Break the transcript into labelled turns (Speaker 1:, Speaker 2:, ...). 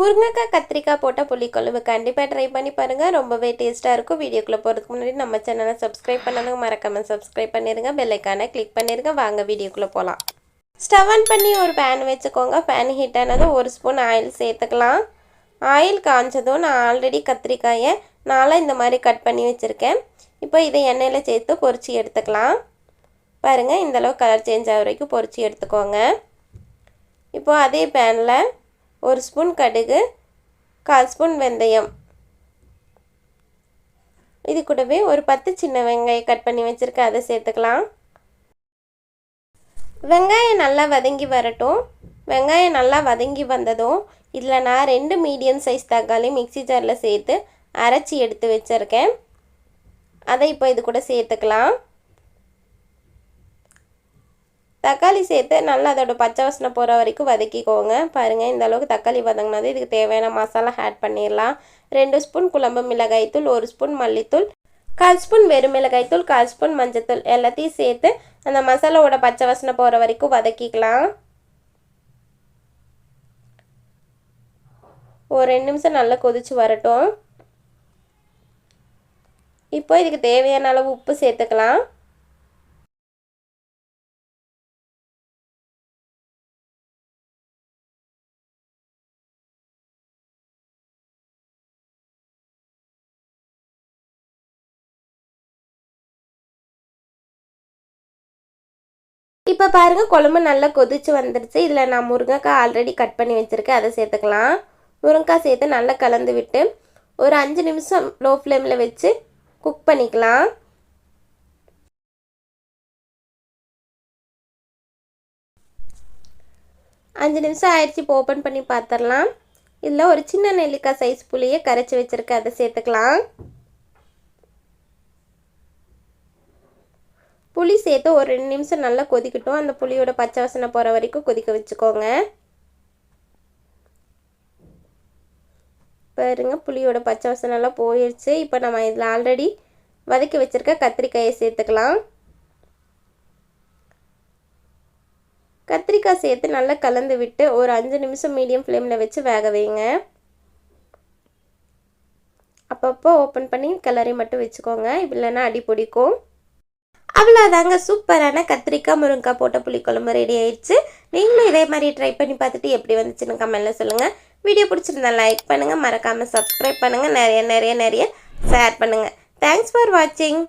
Speaker 1: முருங்கைக்காய் கத்திரிக்காய் போட்டால் புளிக்குழம்பு கண்டிப்பாக ட்ரை பண்ணி பாருங்கள் ரொம்பவே டேஸ்ட்டாக இருக்கும். வீடியோக்குள்ளே போகிறதுக்கு முன்னாடி நம்ம சேனலை சப்ஸ்கிரைப் பண்ணணும் மறக்காமல் சப்ஸ்கிரைப் பண்ணிடுங்க பெல்லைக்கானை கிளிக் பண்ணிடுங்க வாங்க வீடியோக்குள்ளே போகலாம். ஸ்டவ் ஆன் பண்ணி ஒரு பேன் வச்சுக்கோங்க. பேன் ஹீட் ஆனதும் ஒரு ஸ்பூன் ஆயில் சேர்த்துக்கலாம். ஆயில் காஞ்சதும் நான் ஆல்ரெடி கத்திரிக்காயை நாளாக இந்த மாதிரி கட் பண்ணி வச்சுருக்கேன். இப்போ இதை எண்ணெயில் சேர்த்து பொறிச்சி எடுத்துக்கலாம். பாருங்கள் இந்தளவு கலர் சேஞ்ச் ஆகிற வரைக்கும் பொரிச்சு எடுத்துக்கோங்க. இப்போது அதே பேனில் ஒரு ஸ்பூன் கடுகு கால் ஸ்பூன் வெந்தயம். இது கூடவே ஒரு பத்து சின்ன வெங்காயம் கட் பண்ணி வச்சுருக்கேன் அதை சேர்த்துக்கலாம். வெங்காயம் நல்லா வதங்கி வரட்டும். வெங்காயம் நல்லா வதங்கி வந்ததும் இதில் நான் ரெண்டு மீடியம் சைஸ் தக்காளி மிக்சி ஜாரில் சேர்த்து அரைச்சி எடுத்து வச்சுருக்கேன். அதை இப்போ இது கூட சேர்த்துக்கலாம். தக்காளி சேர்த்து நல்லா அதோட பச்சை வாசனை போகிற வரைக்கும் வதக்கிக்கோங்க. பாருங்கள் இந்த அளவுக்கு தக்காளி வதங்கினது. இதுக்கு தேவையான மசாலா ஆட் பண்ணிடலாம். ரெண்டு ஸ்பூன் குழம்பு மிளகாய்த்தூள் ஒரு ஸ்பூன் மல்லித்தூள் கால் ஸ்பூன் வெறும் மிளகாய்த்தூள் கால் ஸ்பூன் மஞ்சத்தூள் எல்லாத்தையும் சேர்த்து அந்த மசாலாவோட பச்சை வாசனை போகிற வரைக்கும் வதக்கிக்கலாம். ஒரு ரெண்டு நிமிஷம் நல்லா கொதிச்சு வரட்டும். இப்போ இதுக்கு தேவையான அளவு உப்பு சேர்த்துக்கலாம். இப்போ பாருங்கள் குழம்பு நல்லா கொதிச்சு வந்துடுச்சு இதில் நான் முருங்கைக்காய் ஆல்ரெடி கட் பண்ணி வச்சுருக்கேன். அதை சேர்த்துக்கலாம். முருங்கைக்காய் சேர்த்து நல்லா கலந்து விட்டு ஒரு அஞ்சு நிமிஷம் லோ ஃப்ளேமில் வச்சு குக் பண்ணிக்கலாம். அஞ்சு நிமிஷம் ஆயிடுச்சு இப்போ ஓப்பன் பண்ணி பார்த்துடலாம் இதில் ஒரு சின்ன நெல்லிக்காய் சைஸ் புளியை கரைச்சி வச்சுருக்கேன். அதை சேர்த்துக்கலாம். புளி சேர்த்து ஒரு ரெண்டு நிமிஷம் நல்லா கொதிக்கட்டும். அந்த புளியோட பச்சை வாசனை போகிற வரைக்கும் கொதிக்க வச்சுக்கோங்க. பாருங்க புளியோட பச்சை வாசனை எல்லாம் போயிடுச்சு இப்போ நம்ம இதில் ஆல்ரெடி வதக்கி வச்சுருக்க கத்திரிக்காயை சேர்த்துக்கலாம். கத்திரிக்காய் சேர்த்து நல்லா கலந்து விட்டு ஒரு அஞ்சு நிமிஷம் மீடியம் ஃப்ளேமில் வச்சு வேக வைங்க. அப்பப்போ ஓப்பன் பண்ணி கிளறி மட்டும் வச்சுக்கோங்க. இல்லைன்னா அடி பிடிக்கும். அவ்வளோதாங்க சூப்பரான கத்திரிக்காய் முருங்கைக்காய் போட்ட புளிக்குழம்பு ரெடி ஆயிடுச்சு. நீங்களும் இதே மாதிரி ட்ரை பண்ணி பார்த்துட்டு எப்படி வந்துச்சுன்னு கமெண்ட்டில் சொல்லுங்கள் வீடியோ பிடிச்சிருந்தா லைக் பண்ணுங்கள் மறக்காமல் சப்ஸ்கிரைப் பண்ணுங்கள் நிறைய நிறைய நிறைய ஷேர் பண்ணுங்கள் தேங்க்ஸ் ஃபார் வாட்சிங்